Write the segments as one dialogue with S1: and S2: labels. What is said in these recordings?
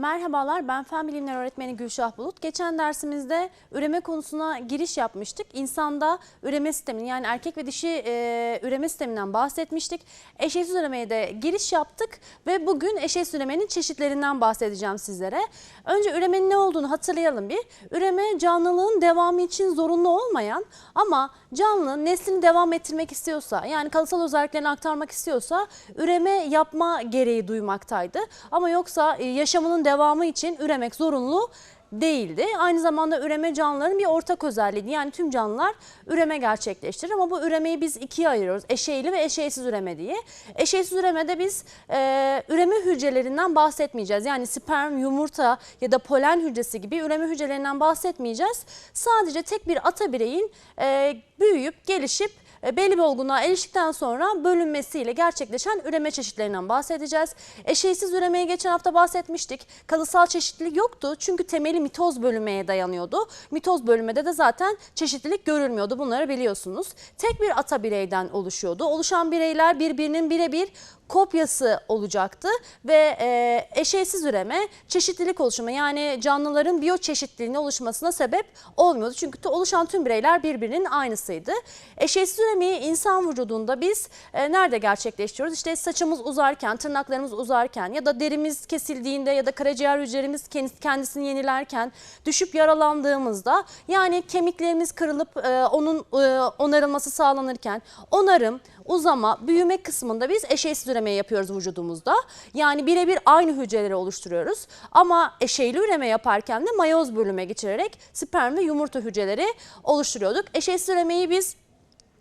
S1: Merhabalar, ben Fen Bilimleri Öğretmeni Gülşah Bulut. Geçen dersimizde üreme konusuna giriş yapmıştık. İnsanda üreme sistemini yani erkek ve dişi e, üreme sisteminden bahsetmiştik. Eşeğsiz üremeye de giriş yaptık ve bugün eşeğsiz üremenin çeşitlerinden bahsedeceğim sizlere. Önce üremenin ne olduğunu hatırlayalım bir. Üreme canlılığın devamı için zorunlu olmayan ama canlı neslini devam ettirmek istiyorsa yani kalıtsal özelliklerini aktarmak istiyorsa üreme yapma gereği duymaktaydı. Ama yoksa e, yaşamının devamı için üremek zorunlu değildi. Aynı zamanda üreme canlıların bir ortak özelliği. Yani tüm canlılar üreme gerçekleştirir ama bu üremeyi biz ikiye ayırıyoruz. Eşeğli ve eşeğsiz üreme diye. Eşeğsiz üremede biz e, üreme hücrelerinden bahsetmeyeceğiz. Yani sperm, yumurta ya da polen hücresi gibi üreme hücrelerinden bahsetmeyeceğiz. Sadece tek bir ata bireyin e, büyüyüp gelişip belli bir olgunluğa eriştikten sonra bölünmesiyle gerçekleşen üreme çeşitlerinden bahsedeceğiz. Eşeğsiz üremeyi geçen hafta bahsetmiştik. Kalısal çeşitlilik yoktu çünkü temeli mitoz bölünmeye dayanıyordu. Mitoz bölünmede de zaten çeşitlilik görülmüyordu bunları biliyorsunuz. Tek bir ata bireyden oluşuyordu. Oluşan bireyler birbirinin birebir kopyası olacaktı ve e, eşeğsiz üreme çeşitlilik oluşumu yani canlıların biyoçeşitliliğinin oluşmasına sebep olmuyordu. Çünkü oluşan tüm bireyler birbirinin aynısıydı. Eşeğsiz üremeyi insan vücudunda biz e, nerede gerçekleştiriyoruz? İşte saçımız uzarken, tırnaklarımız uzarken ya da derimiz kesildiğinde ya da karaciğer hücrelerimiz kendisini yenilerken, düşüp yaralandığımızda yani kemiklerimiz kırılıp e, onun e, onarılması sağlanırken onarım, uzama, büyüme kısmında biz eşeğsiz üreme yapıyoruz vücudumuzda. Yani birebir aynı hücreleri oluşturuyoruz. Ama eşeyli üreme yaparken de mayoz bölüme geçirerek sperm ve yumurta hücreleri oluşturuyorduk. Eşeğsiz üremeyi biz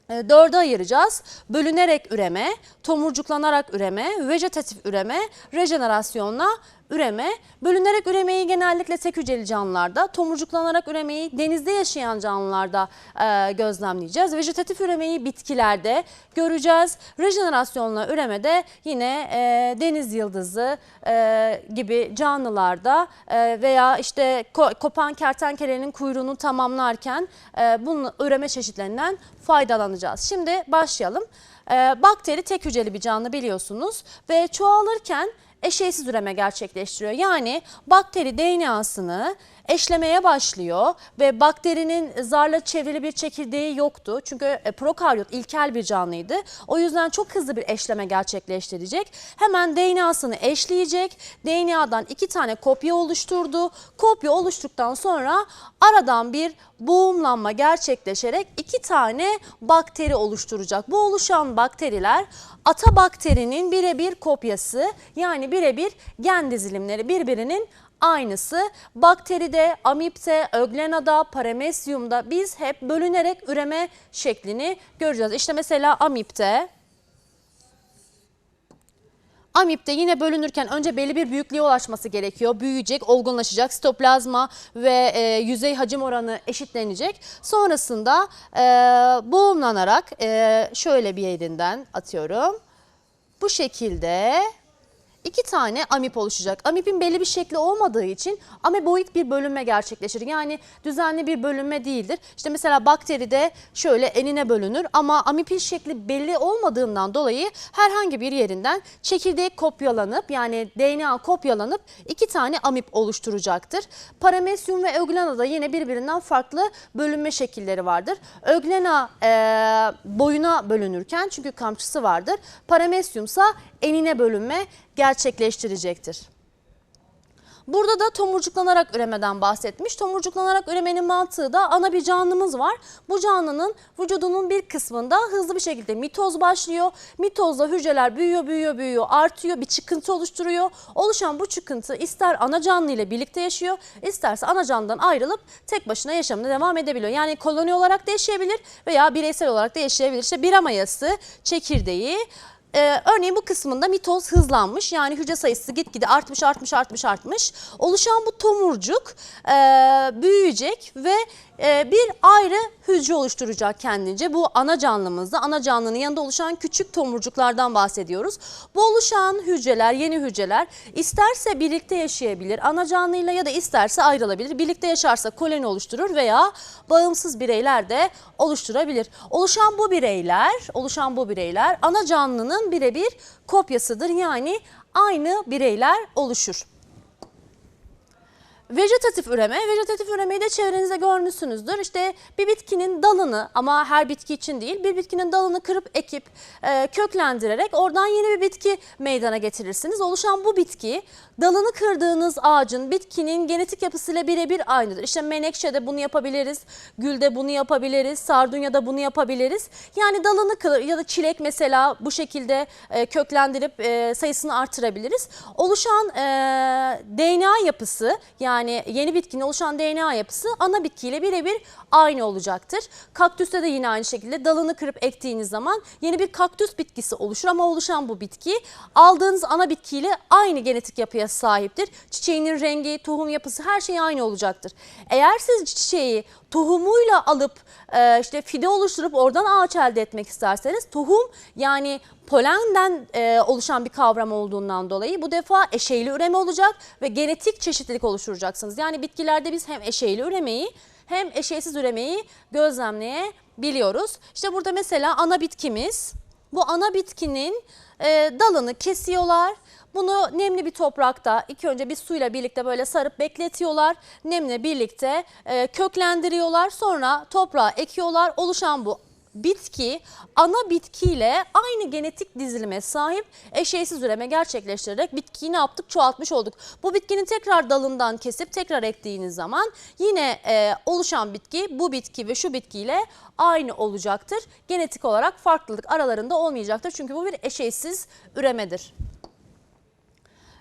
S1: e, dörde ayıracağız. Bölünerek üreme, tomurcuklanarak üreme, vejetatif üreme, rejenerasyonla üreme. Bölünerek üremeyi genellikle tek hücreli canlılarda, tomurcuklanarak üremeyi denizde yaşayan canlılarda e, gözlemleyeceğiz. Vejetatif üremeyi bitkilerde göreceğiz. Rejenerasyonla üremede yine e, deniz yıldızı e, gibi canlılarda e, veya işte ko kopan kertenkelenin kuyruğunu tamamlarken e, bunun üreme çeşitlerinden faydalanacağız. Şimdi başlayalım. E, bakteri tek hücreli bir canlı biliyorsunuz ve çoğalırken eşeğsiz üreme gerçekleştiriyor. Yani bakteri DNA'sını eşlemeye başlıyor ve bakterinin zarla çevrili bir çekirdeği yoktu. Çünkü e, prokaryot ilkel bir canlıydı. O yüzden çok hızlı bir eşleme gerçekleştirecek. Hemen DNA'sını eşleyecek. DNA'dan iki tane kopya oluşturdu. Kopya oluştuktan sonra aradan bir boğumlanma gerçekleşerek iki tane bakteri oluşturacak. Bu oluşan bakteriler ata bakterinin birebir kopyası yani birebir gen dizilimleri birbirinin aynısı. Bakteride, amipte, öglenada, paramesyumda biz hep bölünerek üreme şeklini göreceğiz. İşte mesela amipte Amipte yine bölünürken önce belli bir büyüklüğe ulaşması gerekiyor. Büyüyecek, olgunlaşacak, sitoplazma ve e, yüzey hacim oranı eşitlenecek. Sonrasında e, boğumlanarak e, şöyle bir yerinden atıyorum. Bu şekilde iki tane amip oluşacak. Amipin belli bir şekli olmadığı için ameboid bir bölünme gerçekleşir. Yani düzenli bir bölünme değildir. İşte mesela bakteride şöyle enine bölünür ama amipin şekli belli olmadığından dolayı herhangi bir yerinden çekirdeği kopyalanıp yani DNA kopyalanıp iki tane amip oluşturacaktır. Paramesyum ve öglena da yine birbirinden farklı bölünme şekilleri vardır. Öglena e, boyuna bölünürken çünkü kamçısı vardır. Paramesyumsa enine bölünme gerçekleştirecektir. Burada da tomurcuklanarak üremeden bahsetmiş. Tomurcuklanarak üremenin mantığı da ana bir canlımız var. Bu canlının vücudunun bir kısmında hızlı bir şekilde mitoz başlıyor. Mitozla hücreler büyüyor, büyüyor, büyüyor, artıyor, bir çıkıntı oluşturuyor. Oluşan bu çıkıntı ister ana canlı ile birlikte yaşıyor, isterse ana canlıdan ayrılıp tek başına yaşamına devam edebiliyor. Yani koloni olarak da yaşayabilir veya bireysel olarak da yaşayabilir. İşte bir amayası, çekirdeği, ee, örneğin bu kısmında mitoz hızlanmış yani hücre sayısı gitgide artmış artmış artmış artmış. Oluşan bu tomurcuk e, büyüyecek ve bir ayrı hücre oluşturacak kendince. Bu ana canlımızda ana canlının yanında oluşan küçük tomurcuklardan bahsediyoruz. Bu oluşan hücreler yeni hücreler isterse birlikte yaşayabilir ana canlıyla ya da isterse ayrılabilir. Birlikte yaşarsa koloni oluşturur veya bağımsız bireyler de oluşturabilir. Oluşan bu bireyler oluşan bu bireyler ana canlının birebir kopyasıdır yani aynı bireyler oluşur. Vejetatif üreme, vejetatif üremeyi de çevrenizde görmüşsünüzdür. İşte bir bitkinin dalını ama her bitki için değil, bir bitkinin dalını kırıp ekip e, köklendirerek oradan yeni bir bitki meydana getirirsiniz. Oluşan bu bitki dalını kırdığınız ağacın, bitkinin genetik yapısıyla birebir aynıdır. İşte menekşede bunu yapabiliriz, gülde bunu yapabiliriz, sardunyada bunu yapabiliriz. Yani dalını kır ya da çilek mesela bu şekilde e, köklendirip e, sayısını artırabiliriz. Oluşan e, DNA yapısı yani yeni bitkinin oluşan DNA yapısı ana bitkiyle birebir aynı olacaktır. Kaktüste de yine aynı şekilde dalını kırıp ektiğiniz zaman yeni bir kaktüs bitkisi oluşur ama oluşan bu bitki aldığınız ana bitkiyle aynı genetik yapıya sahiptir. Çiçeğinin rengi, tohum yapısı her şey aynı olacaktır. Eğer siz çiçeği tohumuyla alıp e, işte fide oluşturup oradan ağaç elde etmek isterseniz tohum yani polenden e, oluşan bir kavram olduğundan dolayı bu defa eşeyli üreme olacak ve genetik çeşitlilik oluşturacaksınız. Yani bitkilerde biz hem eşeyli üremeyi hem eşeysiz üremeyi gözlemleyebiliyoruz. İşte burada mesela ana bitkimiz bu ana bitkinin e, dalını kesiyorlar. Bunu nemli bir toprakta ilk önce bir suyla birlikte böyle sarıp bekletiyorlar. Nemle birlikte e, köklendiriyorlar. Sonra toprağa ekiyorlar. Oluşan bu bitki ana bitkiyle aynı genetik dizilime sahip eşeğsiz üreme gerçekleştirerek bitkiyi ne yaptık çoğaltmış olduk. Bu bitkinin tekrar dalından kesip tekrar ektiğiniz zaman yine e, oluşan bitki bu bitki ve şu bitkiyle aynı olacaktır. Genetik olarak farklılık aralarında olmayacaktır çünkü bu bir eşeğsiz üremedir.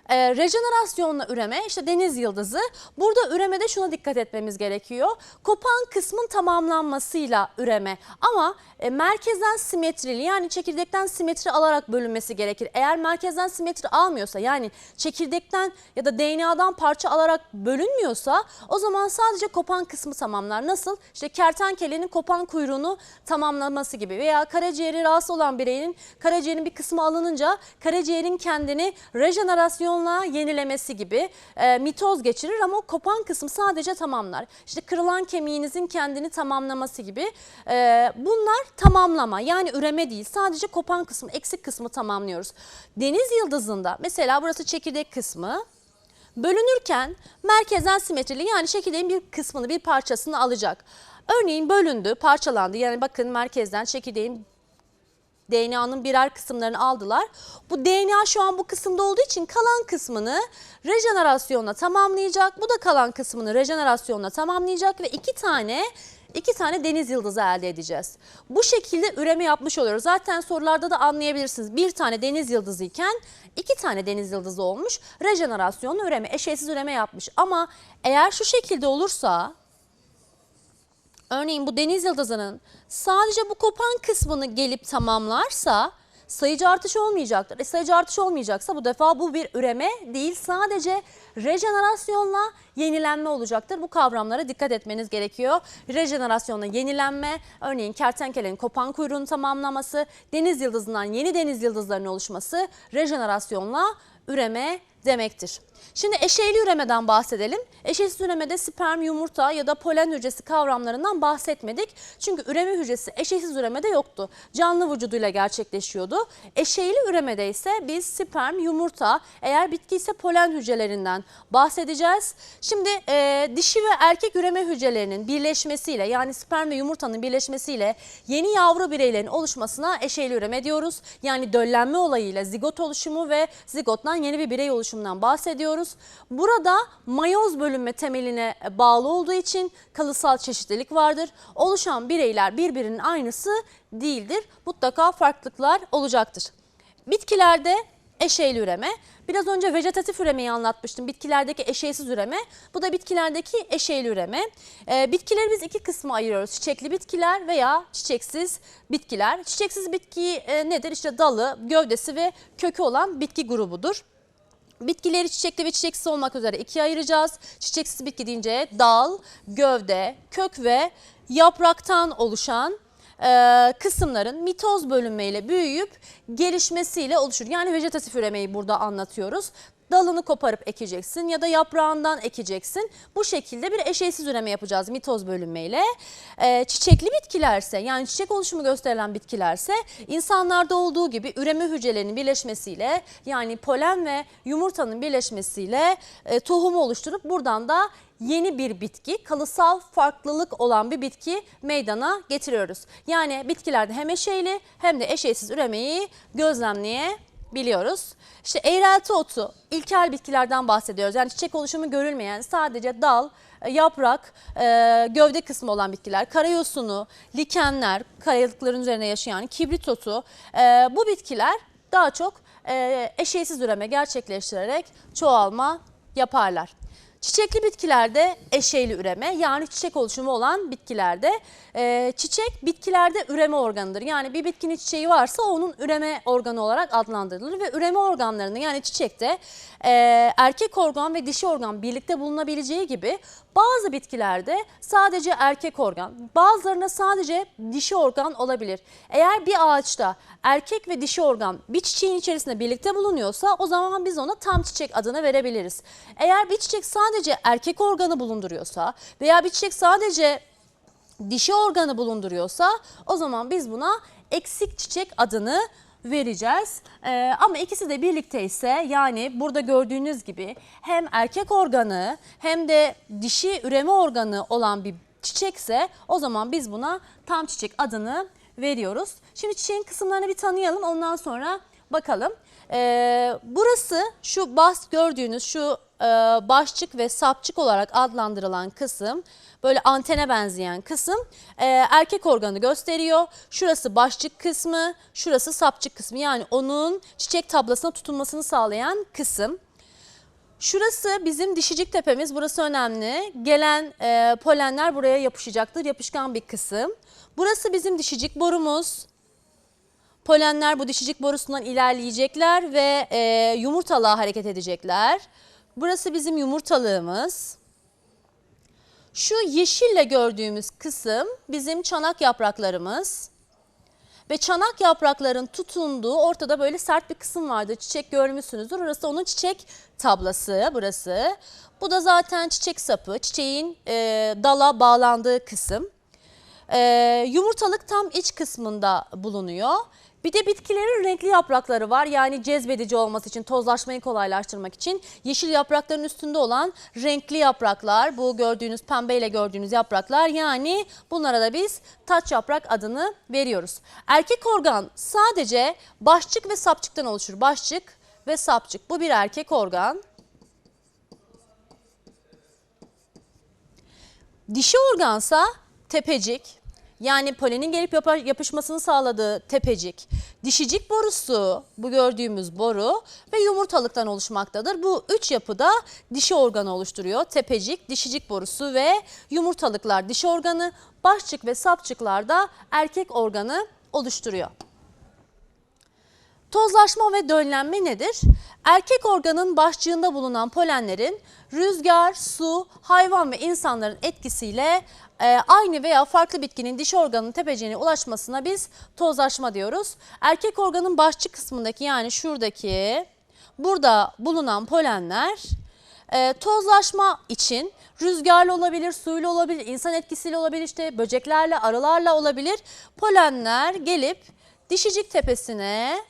S1: E, rejenerasyonla üreme işte deniz yıldızı. Burada üremede şuna dikkat etmemiz gerekiyor. Kopan kısmın tamamlanmasıyla üreme ama e, merkezden simetrili yani çekirdekten simetri alarak bölünmesi gerekir. Eğer merkezden simetri almıyorsa yani çekirdekten ya da DNA'dan parça alarak bölünmüyorsa o zaman sadece kopan kısmı tamamlar. Nasıl? İşte kertenkelenin kopan kuyruğunu tamamlaması gibi veya karaciğeri rahatsız olan bireyin karaciğerin bir kısmı alınınca karaciğerin kendini rejenerasyonla yenilemesi gibi e, mitoz geçirir ama kopan kısmı sadece tamamlar. İşte kırılan kemiğinizin kendini tamamlaması gibi e, bunlar tamamlama yani üreme değil sadece kopan kısmı eksik kısmı tamamlıyoruz. Deniz yıldızında mesela burası çekirdek kısmı bölünürken merkezden simetrili yani çekirdeğin bir kısmını bir parçasını alacak. Örneğin bölündü parçalandı yani bakın merkezden çekirdeğin DNA'nın birer kısımlarını aldılar. Bu DNA şu an bu kısımda olduğu için kalan kısmını rejenerasyonla tamamlayacak. Bu da kalan kısmını rejenerasyonla tamamlayacak ve iki tane iki tane deniz yıldızı elde edeceğiz. Bu şekilde üreme yapmış oluyoruz. Zaten sorularda da anlayabilirsiniz. Bir tane deniz yıldızı iken iki tane deniz yıldızı olmuş. Rejenerasyonla üreme, eşeğsiz üreme yapmış. Ama eğer şu şekilde olursa Örneğin bu deniz yıldızının sadece bu kopan kısmını gelip tamamlarsa sayıcı artış olmayacaktır. E, sayıcı artış olmayacaksa bu defa bu bir üreme değil sadece rejenerasyonla yenilenme olacaktır. Bu kavramlara dikkat etmeniz gerekiyor. Rejenerasyonla yenilenme, örneğin kertenkelenin kopan kuyruğunu tamamlaması, deniz yıldızından yeni deniz yıldızlarının oluşması rejenerasyonla üreme demektir. Şimdi eşeyli üremeden bahsedelim. Eşeğsiz üremede sperm, yumurta ya da polen hücresi kavramlarından bahsetmedik. Çünkü üreme hücresi eşeğsiz üremede yoktu. Canlı vücuduyla gerçekleşiyordu. Eşeyli üremede ise biz sperm, yumurta, eğer bitki ise polen hücrelerinden bahsedeceğiz. Şimdi e, dişi ve erkek üreme hücrelerinin birleşmesiyle yani sperm ve yumurtanın birleşmesiyle yeni yavru bireylerin oluşmasına eşeyli üreme diyoruz. Yani döllenme olayıyla zigot oluşumu ve zigottan yeni bir birey oluşumundan bahsediyoruz. Burada mayoz bölünme temeline bağlı olduğu için kalısal çeşitlilik vardır. Oluşan bireyler birbirinin aynısı değildir. Mutlaka farklılıklar olacaktır. Bitkilerde eşeyli üreme. Biraz önce vejetatif üremeyi anlatmıştım. Bitkilerdeki eşeysiz üreme. Bu da bitkilerdeki eşeyli üreme. Ee, bitkileri biz iki kısma ayırıyoruz. Çiçekli bitkiler veya çiçeksiz bitkiler. Çiçeksiz bitki e, nedir? İşte dalı, gövdesi ve kökü olan bitki grubudur. Bitkileri çiçekli ve çiçeksiz olmak üzere ikiye ayıracağız. Çiçeksiz bitki deyince dal, gövde, kök ve yapraktan oluşan e, kısımların mitoz bölünmeyle büyüyüp gelişmesiyle oluşur. Yani vejetatif üremeyi burada anlatıyoruz. Dalını koparıp ekeceksin ya da yaprağından ekeceksin. Bu şekilde bir eşeysiz üreme yapacağız mitoz bölünmeyle. Ee, çiçekli bitkilerse yani çiçek oluşumu gösterilen bitkilerse insanlarda olduğu gibi üreme hücrelerinin birleşmesiyle yani polen ve yumurtanın birleşmesiyle e, tohumu oluşturup buradan da yeni bir bitki, kalıtsal farklılık olan bir bitki meydana getiriyoruz. Yani bitkilerde hem eşeyli hem de eşeysiz üremeyi gözlemleyebiliyoruz. İşte eğrelti otu, ilkel bitkilerden bahsediyoruz. Yani çiçek oluşumu görülmeyen sadece dal, e, yaprak, e, gövde kısmı olan bitkiler, karayosunu, likenler, kayalıkların üzerine yaşayan kibrit otu e, bu bitkiler daha çok e, eşeysiz üreme gerçekleştirerek çoğalma yaparlar. Çiçekli bitkilerde eşeyli üreme yani çiçek oluşumu olan bitkilerde e, çiçek bitkilerde üreme organıdır. Yani bir bitkinin çiçeği varsa onun üreme organı olarak adlandırılır ve üreme organlarını yani çiçekte e, erkek organ ve dişi organ birlikte bulunabileceği gibi bazı bitkilerde sadece erkek organ, bazılarında sadece dişi organ olabilir. Eğer bir ağaçta erkek ve dişi organ bir çiçeğin içerisinde birlikte bulunuyorsa o zaman biz ona tam çiçek adını verebiliriz. Eğer bir çiçek sadece erkek organı bulunduruyorsa veya bir çiçek sadece dişi organı bulunduruyorsa o zaman biz buna eksik çiçek adını vereceğiz. Ee, ama ikisi de birlikte ise yani burada gördüğünüz gibi hem erkek organı hem de dişi üreme organı olan bir çiçekse o zaman biz buna tam çiçek adını veriyoruz. Şimdi çiçeğin kısımlarını bir tanıyalım ondan sonra bakalım. Ee, burası şu bas gördüğünüz şu e, başçık ve sapçık olarak adlandırılan kısım böyle antene benzeyen kısım e, erkek organı gösteriyor. Şurası başçık kısmı, şurası sapçık kısmı yani onun çiçek tablasına tutunmasını sağlayan kısım. Şurası bizim dişicik tepemiz. Burası önemli. Gelen e, polenler buraya yapışacaktır. Yapışkan bir kısım. Burası bizim dişicik borumuz. Polenler bu dişicik borusundan ilerleyecekler ve e, yumurtalığa hareket edecekler. Burası bizim yumurtalığımız. Şu yeşille gördüğümüz kısım bizim çanak yapraklarımız. Ve çanak yaprakların tutunduğu ortada böyle sert bir kısım vardı. Çiçek görmüşsünüzdür. Orası onun çiçek tablası burası. Bu da zaten çiçek sapı. Çiçeğin e, dala bağlandığı kısım. E, yumurtalık tam iç kısmında bulunuyor. Bir de bitkilerin renkli yaprakları var. Yani cezbedici olması için, tozlaşmayı kolaylaştırmak için yeşil yaprakların üstünde olan renkli yapraklar. Bu gördüğünüz pembeyle gördüğünüz yapraklar. Yani bunlara da biz taç yaprak adını veriyoruz. Erkek organ sadece başçık ve sapçıktan oluşur. Başçık ve sapçık. Bu bir erkek organ. Dişi organsa tepecik. Yani polenin gelip yapışmasını sağladığı tepecik. Dişicik borusu bu gördüğümüz boru ve yumurtalıktan oluşmaktadır. Bu üç yapıda dişi organı oluşturuyor. Tepecik, dişicik borusu ve yumurtalıklar dişi organı, başçık ve sapçıklar da erkek organı oluşturuyor. Tozlaşma ve döllenme nedir? Erkek organın başçığında bulunan polenlerin rüzgar, su, hayvan ve insanların etkisiyle e, aynı veya farklı bitkinin dişi organın tepeciğine ulaşmasına biz tozlaşma diyoruz. Erkek organın başçık kısmındaki yani şuradaki burada bulunan polenler e, tozlaşma için rüzgarla olabilir, suyla olabilir, insan etkisiyle olabilir, işte böceklerle, arılarla olabilir. Polenler gelip dişicik tepesine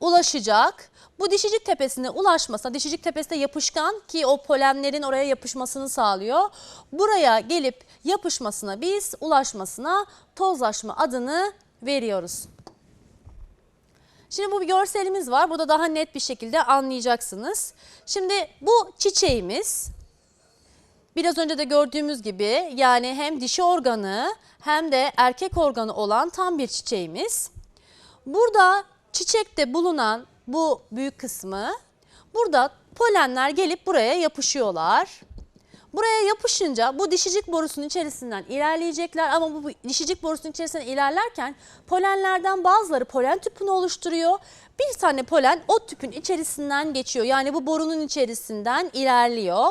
S1: ulaşacak. Bu dişicik tepesine ulaşmasa, dişicik tepesi yapışkan ki o polenlerin oraya yapışmasını sağlıyor. Buraya gelip yapışmasına biz ulaşmasına tozlaşma adını veriyoruz. Şimdi bu bir görselimiz var. Burada daha net bir şekilde anlayacaksınız. Şimdi bu çiçeğimiz biraz önce de gördüğümüz gibi yani hem dişi organı hem de erkek organı olan tam bir çiçeğimiz. Burada çiçekte bulunan bu büyük kısmı burada polenler gelip buraya yapışıyorlar. Buraya yapışınca bu dişicik borusunun içerisinden ilerleyecekler ama bu dişicik borusunun içerisinden ilerlerken polenlerden bazıları polen tüpünü oluşturuyor. Bir tane polen o tüpün içerisinden geçiyor. Yani bu borunun içerisinden ilerliyor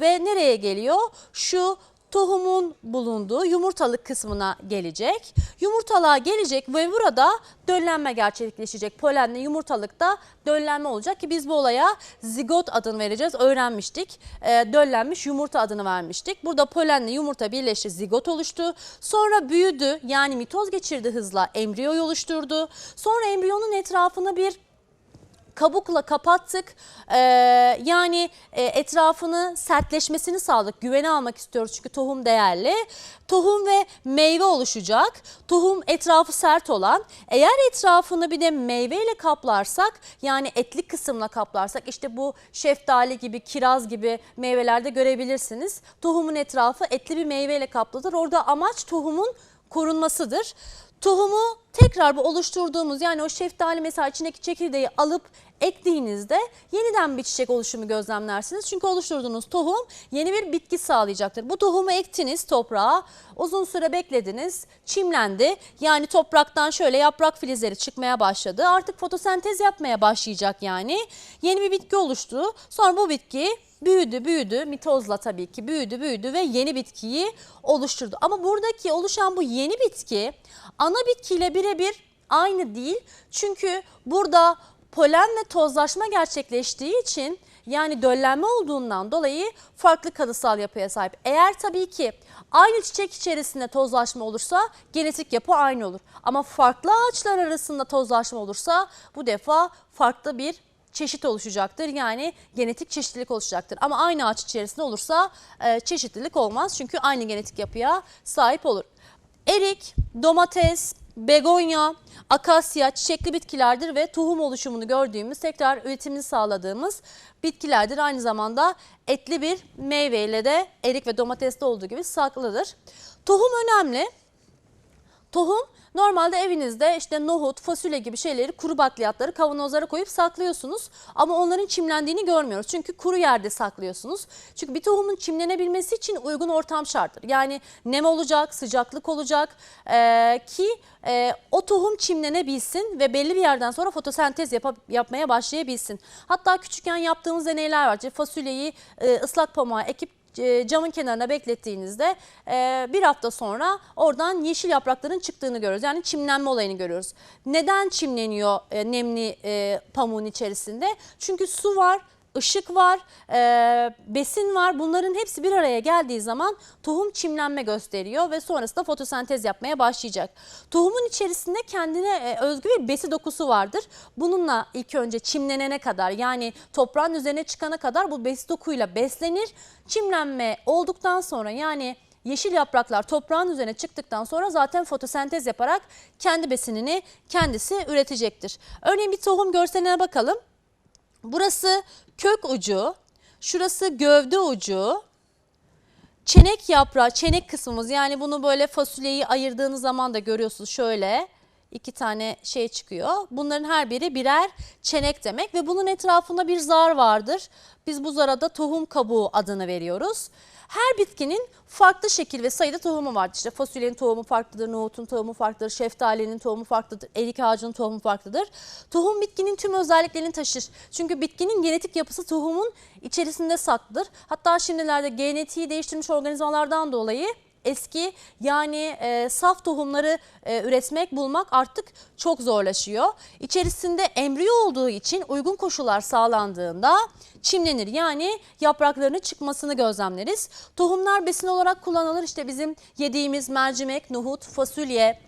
S1: ve nereye geliyor? Şu tohumun bulunduğu yumurtalık kısmına gelecek. Yumurtalığa gelecek ve burada döllenme gerçekleşecek. Polenle yumurtalıkta döllenme olacak ki biz bu olaya zigot adını vereceğiz. Öğrenmiştik. E, döllenmiş yumurta adını vermiştik. Burada polenle yumurta birleşti zigot oluştu. Sonra büyüdü yani mitoz geçirdi hızla embriyoyu oluşturdu. Sonra embriyonun etrafını bir kabukla kapattık. Ee, yani e, etrafını sertleşmesini sağladık. Güvene almak istiyoruz çünkü tohum değerli. Tohum ve meyve oluşacak. Tohum etrafı sert olan. Eğer etrafını bir de meyveyle kaplarsak yani etli kısımla kaplarsak işte bu şeftali gibi kiraz gibi meyvelerde görebilirsiniz. Tohumun etrafı etli bir meyveyle kaplıdır. Orada amaç tohumun korunmasıdır. Tohumu tekrar bu oluşturduğumuz yani o şeftali mesela içindeki çekirdeği alıp ektiğinizde yeniden bir çiçek oluşumu gözlemlersiniz. Çünkü oluşturduğunuz tohum yeni bir bitki sağlayacaktır. Bu tohumu ektiniz toprağa, uzun süre beklediniz, çimlendi. Yani topraktan şöyle yaprak filizleri çıkmaya başladı. Artık fotosentez yapmaya başlayacak yani. Yeni bir bitki oluştu. Sonra bu bitki büyüdü büyüdü mitozla tabii ki büyüdü büyüdü ve yeni bitkiyi oluşturdu. Ama buradaki oluşan bu yeni bitki ana bitkiyle birebir aynı değil. Çünkü burada polen ve tozlaşma gerçekleştiği için yani döllenme olduğundan dolayı farklı kalıtsal yapıya sahip. Eğer tabii ki aynı çiçek içerisinde tozlaşma olursa genetik yapı aynı olur. Ama farklı ağaçlar arasında tozlaşma olursa bu defa farklı bir çeşit oluşacaktır. Yani genetik çeşitlilik oluşacaktır. Ama aynı ağaç içerisinde olursa e, çeşitlilik olmaz. Çünkü aynı genetik yapıya sahip olur. Erik, domates, begonya, akasya çiçekli bitkilerdir ve tohum oluşumunu gördüğümüz, tekrar üretimini sağladığımız bitkilerdir. Aynı zamanda etli bir meyveyle de erik ve domateste olduğu gibi saklıdır. Tohum önemli. Tohum normalde evinizde işte nohut, fasulye gibi şeyleri kuru bakliyatları kavanozlara koyup saklıyorsunuz. Ama onların çimlendiğini görmüyoruz. Çünkü kuru yerde saklıyorsunuz. Çünkü bir tohumun çimlenebilmesi için uygun ortam şarttır. Yani nem olacak, sıcaklık olacak ee, ki e, o tohum çimlenebilsin ve belli bir yerden sonra fotosentez yapa- yapmaya başlayabilsin. Hatta küçükken yaptığımız deneyler var. Fasulyeyi e, ıslak pamuğa ekip camın kenarına beklettiğinizde e, bir hafta sonra oradan yeşil yaprakların çıktığını görüyoruz. Yani çimlenme olayını görüyoruz. Neden çimleniyor e, nemli e, pamuğun içerisinde? Çünkü su var, ışık var, e, besin var. Bunların hepsi bir araya geldiği zaman tohum çimlenme gösteriyor ve sonrasında fotosentez yapmaya başlayacak. Tohumun içerisinde kendine e, özgü bir besi dokusu vardır. Bununla ilk önce çimlenene kadar yani toprağın üzerine çıkana kadar bu besi dokuyla beslenir. Çimlenme olduktan sonra yani yeşil yapraklar toprağın üzerine çıktıktan sonra zaten fotosentez yaparak kendi besinini kendisi üretecektir. Örneğin bir tohum görseline bakalım. Burası kök ucu, şurası gövde ucu, çenek yaprağı, çenek kısmımız yani bunu böyle fasulyeyi ayırdığınız zaman da görüyorsunuz şöyle iki tane şey çıkıyor. Bunların her biri birer çenek demek ve bunun etrafında bir zar vardır. Biz bu zara da tohum kabuğu adını veriyoruz. Her bitkinin farklı şekil ve sayıda tohumu vardır. İşte fasulyenin tohumu farklıdır, nohutun tohumu farklıdır, şeftalinin tohumu farklıdır, erik ağacının tohumu farklıdır. Tohum bitkinin tüm özelliklerini taşır. Çünkü bitkinin genetik yapısı tohumun içerisinde saklıdır. Hatta şimdilerde genetiği değiştirmiş organizmalardan dolayı eski yani e, saf tohumları e, üretmek, bulmak artık çok zorlaşıyor. İçerisinde embriyo olduğu için uygun koşullar sağlandığında çimlenir. Yani yapraklarının çıkmasını gözlemleriz. Tohumlar besin olarak kullanılır. İşte bizim yediğimiz mercimek, nohut, fasulye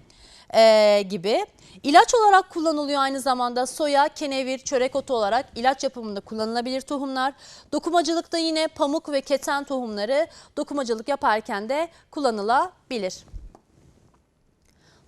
S1: e, gibi. İlaç olarak kullanılıyor aynı zamanda soya, kenevir, çörek otu olarak ilaç yapımında kullanılabilir tohumlar. Dokumacılıkta yine pamuk ve keten tohumları dokumacılık yaparken de kullanılabilir.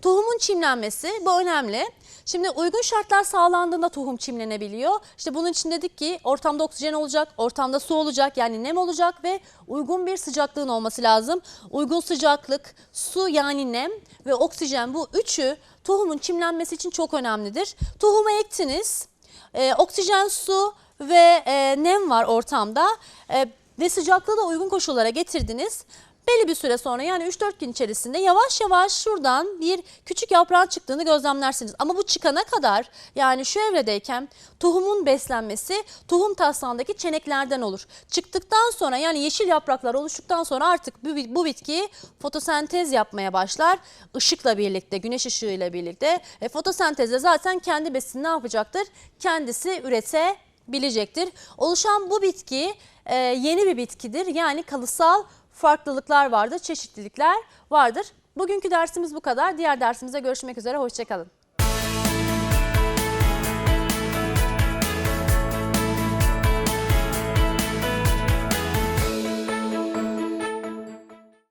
S1: Tohumun çimlenmesi bu önemli. Şimdi uygun şartlar sağlandığında tohum çimlenebiliyor. İşte bunun için dedik ki ortamda oksijen olacak, ortamda su olacak yani nem olacak ve uygun bir sıcaklığın olması lazım. Uygun sıcaklık, su yani nem ve oksijen bu üçü tohumun çimlenmesi için çok önemlidir. Tohumu ektiniz, e, oksijen, su ve e, nem var ortamda e, ve sıcaklığı da uygun koşullara getirdiniz. Belli bir süre sonra yani 3-4 gün içerisinde yavaş yavaş şuradan bir küçük yaprağın çıktığını gözlemlersiniz. Ama bu çıkana kadar yani şu evredeyken tohumun beslenmesi tohum taslağındaki çeneklerden olur. Çıktıktan sonra yani yeşil yapraklar oluştuktan sonra artık bu, bu bitki fotosentez yapmaya başlar. Işıkla birlikte, güneş ışığıyla birlikte. E, fotosentezde zaten kendi besinini ne yapacaktır? Kendisi üretebilecektir. Oluşan bu bitki e, yeni bir bitkidir. Yani kalıtsal farklılıklar vardır, çeşitlilikler vardır. Bugünkü dersimiz bu kadar. Diğer dersimize görüşmek üzere. Hoşçakalın.